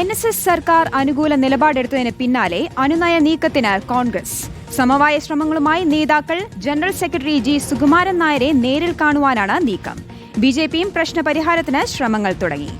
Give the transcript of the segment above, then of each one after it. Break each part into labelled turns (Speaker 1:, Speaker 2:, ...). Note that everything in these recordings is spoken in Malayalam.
Speaker 1: എൻ എസ് എസ് സർക്കാർ അനുകൂല നിലപാടെടുത്തതിന് പിന്നാലെ അനുനയ നീക്കത്തിന് കോൺഗ്രസ്. സമവായ ശ്രമങ്ങളുമായി നേതാക്കൾ ജനറൽ സെക്രട്ടറി ജി സുകുമാരൻ നായരെ നേരിൽ കാണുവാനാണ് നീക്കം. ബി ജെ പിയും പ്രശ്നപരിഹാരത്തിന് ശ്രമങ്ങൾ തുടങ്ങി.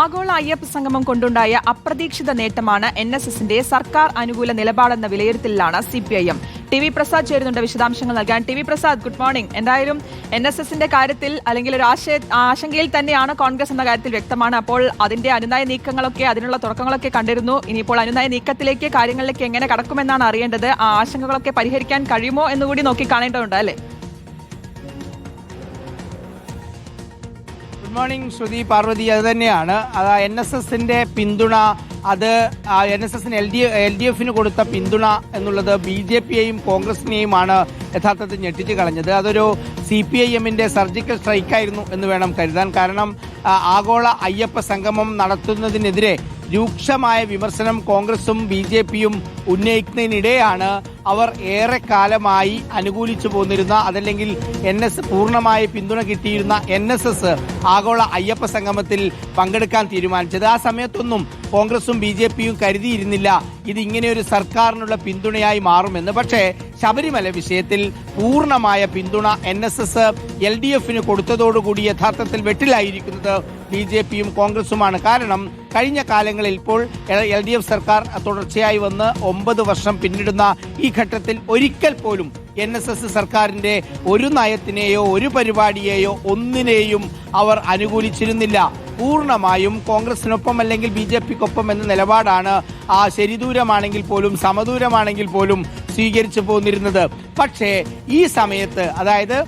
Speaker 2: ആഗോള അയ്യപ്പ സംഗമം കൊണ്ടുണ്ടായ അപ്രതീക്ഷിത നേട്ടമാണ് എൻ എസ് എസിന്റെ സർക്കാർ അനുകൂല നിലപാടെന്ന വിലയിരുത്തലിലാണ് C P I M. T V Prasad ചേരുന്നുണ്ട് വിശദാംശങ്ങൾ നൽകാൻ. T V Prasad good morning. എന്തായാലും എൻ എസ് എസിന്റെ കാര്യത്തിൽ അല്ലെങ്കിൽ ഒരു ആശയ ആശങ്കയിൽ തന്നെയാണ് കോൺഗ്രസ് എന്ന കാര്യത്തിൽ വ്യക്തമാണ്. അപ്പോൾ അതിന്റെ അനുനയ നീക്കങ്ങളൊക്കെ അതിനുള്ള തുടക്കങ്ങളൊക്കെ കണ്ടിരുന്നു. ഇനിയിപ്പോൾ അനുനയ നീക്കത്തിലേക്ക് കാര്യങ്ങളിലേക്ക് എങ്ങനെ കടക്കുമെന്നാണ് അറിയേണ്ടത്. ആ ആശങ്കകളൊക്കെ പരിഹരിക്കാൻ കഴിയുമോ എന്നുകൂടി നോക്കി കാണേണ്ടതുണ്ട് അല്ലേ?
Speaker 3: Good morning Shruti Parvathi. അത് തന്നെയാണ്. എൻ എസ് എസിന്റെ പിന്തുണ അത് എൻ എസ് എസിന് എൽ ഡി എൽ ഡി എഫിന് കൊടുത്ത പിന്തുണ എന്നുള്ളത് ബി ജെ പിയെയും കോൺഗ്രസിനെയുമാണ് യഥാർത്ഥത്തിൽ ഞെട്ടിച്ച് കളഞ്ഞത്. അതൊരു സി പി ഐ എമ്മിന്റെ സർജിക്കൽ സ്ട്രൈക്കായിരുന്നു എന്ന് വേണം കരുതാൻ. കാരണം ആഗോള അയ്യപ്പ സംഗമം നടത്തുന്നതിനെതിരെ രൂക്ഷമായ വിമർശനം കോൺഗ്രസും ബി ജെ പിയും ഉന്നയിക്കുന്നതിനിടെയാണ് അവർ ഏറെക്കാലമായി അനുകൂലിച്ചു പോന്നിരുന്ന അതല്ലെങ്കിൽ എൻ എസ് പൂർണമായി പിന്തുണ കിട്ടിയിരുന്ന എൻ എസ് എസ് ആഗോള അയ്യപ്പ സംഗമത്തിൽ പങ്കെടുക്കാൻ തീരുമാനിച്ചത്. ആ സമയത്തൊന്നും കോൺഗ്രസും ബി ജെ പിയും കരുതിയിരുന്നില്ല. ഇത് ഇങ്ങനെയൊരു സർക്കാരിനുള്ള പിന്തുണയായി മാറുമെന്ന്. പക്ഷേ ശബരിമല വിഷയത്തിൽ പൂർണമായ പിന്തുണ N S S L D എഫിന് കൊടുത്തതോടുകൂടി യഥാർത്ഥത്തിൽ വെട്ടിലായിരിക്കുന്നത് ബി ജെ പിയും കോൺഗ്രസുമാണ്. കാരണം കഴിഞ്ഞ കാലങ്ങളിൽ ഇപ്പോൾ എൽ ഡി എഫ് സർക്കാർ തുടർച്ചയായി വന്ന് ഒമ്പത് വർഷം പിന്നിടുന്ന ഈ ഘട്ടത്തിൽ ഒരിക്കൽ പോലും എൻ എസ് എസ് സർക്കാരിന്റെ ഒരു നയത്തിനെയോ ഒരു പരിപാടിയെയോ ഒന്നിനെയും അവർ അനുകൂലിച്ചിരുന്നില്ല. പൂർണമായും കോൺഗ്രസിനൊപ്പം അല്ലെങ്കിൽ ബി ജെ പിക്കൊപ്പം എന്ന നിലപാടാണ് ആ ശരിദൂരമാണെങ്കിൽ പോലും സമദൂരമാണെങ്കിൽ പോലും സ്വീകരിച്ചു പോന്നിരുന്നത്. പക്ഷേ ഈ സമയത്ത് അതായത്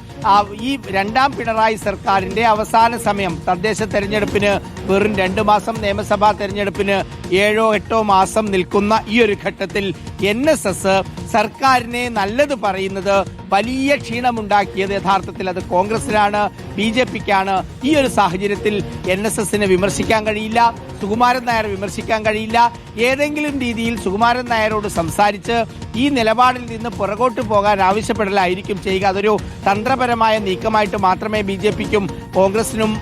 Speaker 3: ഈ രണ്ടാം പിണറായി സർക്കാരിന്റെ അവസാന സമയം തദ്ദേശ തെരഞ്ഞെടുപ്പിന് വെറും രണ്ടു മാസം നിയമസഭാ തെരഞ്ഞെടുപ്പിന് ഏഴോ എട്ടോ മാസം നിൽക്കുന്ന ഈ ഒരു ഘട്ടത്തിൽ എൻ എസ് എസ് സർക്കാരിനെ നല്ലത് പറയുന്നത് വലിയ ക്ഷീണമുണ്ടാക്കിയത് യഥാർത്ഥത്തിൽ അത് കോൺഗ്രസിനാണ് ബി ജെ പിക്കാണ്. ഈ ഒരു സാഹചര്യത്തിൽ എൻ എസ് എസിനെ വിമർശിക്കാൻ കഴിയില്ല സുകുമാരൻ നായർ വിമർശിക്കാൻ കഴിയില്ല. ഏതെങ്കിലും രീതിയിൽ സുകുമാരൻ നായരോട് സംസാരിച്ച് ഈ നിലപാടിൽ നിന്ന് പുറകോട്ട് പോകാൻ ആവശ്യപ്പെടലായിരിക്കും ചെയ്യുക. അതൊരു തന്ത്രപരമായ നീക്കമായിട്ട് മാത്രമേ ബി ജെ പിക്കും കോൺഗ്രസിനും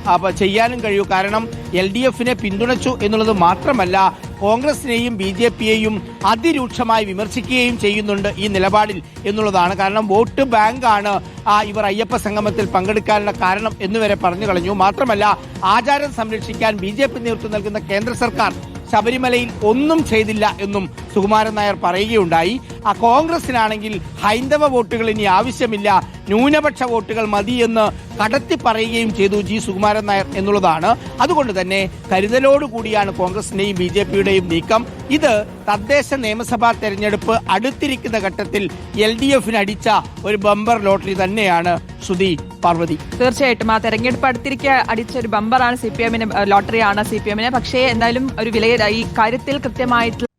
Speaker 3: ചെയ്യാനും കഴിയൂ. കാരണം എൽ ഡി എഫിനെ പിന്തുണച്ചു എന്നുള്ളത് മാത്രമല്ല കോൺഗ്രസിനെയും ബി ജെ പിയെയും അതിരൂക്ഷമായി വിമർശിക്കുകയും ചെയ്യുന്നുണ്ട് ഈ നിലപാടിൽ എന്നുള്ളതാണ്. കാരണം വോട്ട് ബാങ്കാണ് ഇവർ അയ്യപ്പ സംഗമത്തിൽ പങ്കെടുക്കാനുള്ള കാരണം എന്നുവരെ പറഞ്ഞു കളഞ്ഞു. മാത്രമല്ല ആചാരം സംരക്ഷിക്കാൻ ബി നേതൃത്വം നൽകുന്ന കേന്ദ്ര സർക്കാർ ശബരിമലയിൽ ഒന്നും ചെയ്തില്ല എന്നും സുകുമാരൻ നായർ പറയുകയുണ്ടായി ആ കോൺഗ്രസിനാണെങ്കിൽ ഹൈന്ദവ വോട്ടുകൾ ഇനി ആവശ്യമില്ല ന്യൂനപക്ഷ വോട്ടുകൾ മതി എന്ന് കടത്തി പറയുകയും ചെയ്തു ജി സുകുമാരൻ നായർ എന്നുള്ളതാണ്. അതുകൊണ്ട് തന്നെ കരുതലോടുകൂടിയാണ് കോൺഗ്രസിന്റെയും ബി ജെ പിയുടെയും നീക്കം. ഇത് തദ്ദേശ നിയമസഭാ തെരഞ്ഞെടുപ്പ് അടുത്തിരിക്കുന്ന ഘട്ടത്തിൽ എൽ ഡി എഫിന് അടിച്ച ഒരു ബമ്പർ ലോട്ടറി തന്നെയാണ് ശ്രുതി പാർവതി.
Speaker 2: തീർച്ചയായിട്ടും ആ തെരഞ്ഞെടുപ്പ് അടുത്തിരിക്കെ അടിച്ച ഒരു ബമ്പറാണ് സി പി എമ്മിന് ലോട്ടറിയാണ് സി പി എമ്മിന്. പക്ഷേ എന്തായാലും ഒരു വിലയ ഈ കാര്യത്തിൽ കൃത്യമായിട്ടുള്ള